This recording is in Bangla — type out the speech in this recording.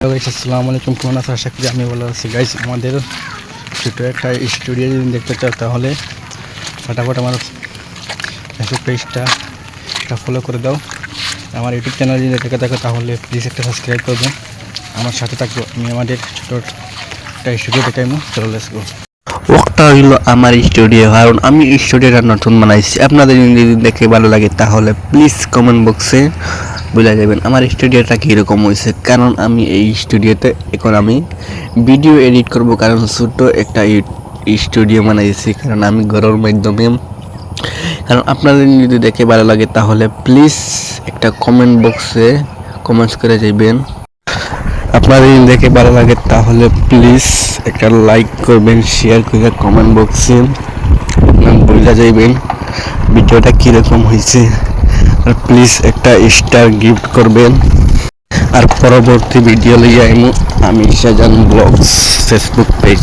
আসসালামু আলাইকুম কেমন আছো? আশা করি আমি ভালো আছি। গাইস আমাদের ছোটো একটা স্টুডিও যদি দেখতে চাও তাহলে ফটাফট আমার ফেসবুক পেজটা একটা ফলো করে দাও। আমার ইউটিউব চ্যানেল যদি দেখে থাকো তাহলে প্লিজ একটা সাবস্ক্রাইব করবে। আমার সাথে থাকব আমি আমাদের ছোটো একটা স্টুডিও দেখাইমু চলো লেটস গো ওটা হইল আমার স্টুডিও কারণ আমি স্টুডিওটা নতুন বানাইছি। আপনাদের যদি দেখে ভালো লাগে তাহলে প্লিজ কমেন্ট বক্সে বলে যাবেন, আমার স্টুডিওটা কীরকম হয়েছে কারণ আমি এই স্টুডিওতে এখন আমি ভিডিও এডিট করব, কারণ ছোট একটা স্টুডিও বানাইছি, কারণ আমি ঘরের মাধ্যমে। কারণ আপনাদের যদি দেখে ভালো লাগে, তাহলে প্লিজ একটা কমেন্ট বক্সে কমেন্টস করে যাবেন আপনাদের দেখে ভালো লাগে, তাহলে প্লিজ একটা লাইক করবেন শেয়ার করে কমেন্ট বক্সে বলে যাইবেন, ভিডিওটা কীরকম হয়েছে আর প্লিজ একটা স্টার গিফট করবেন। আর পরবর্তী ভিডিও লিয়ে আমি শাহজাহান ব্লগস ফেসবুক পেজ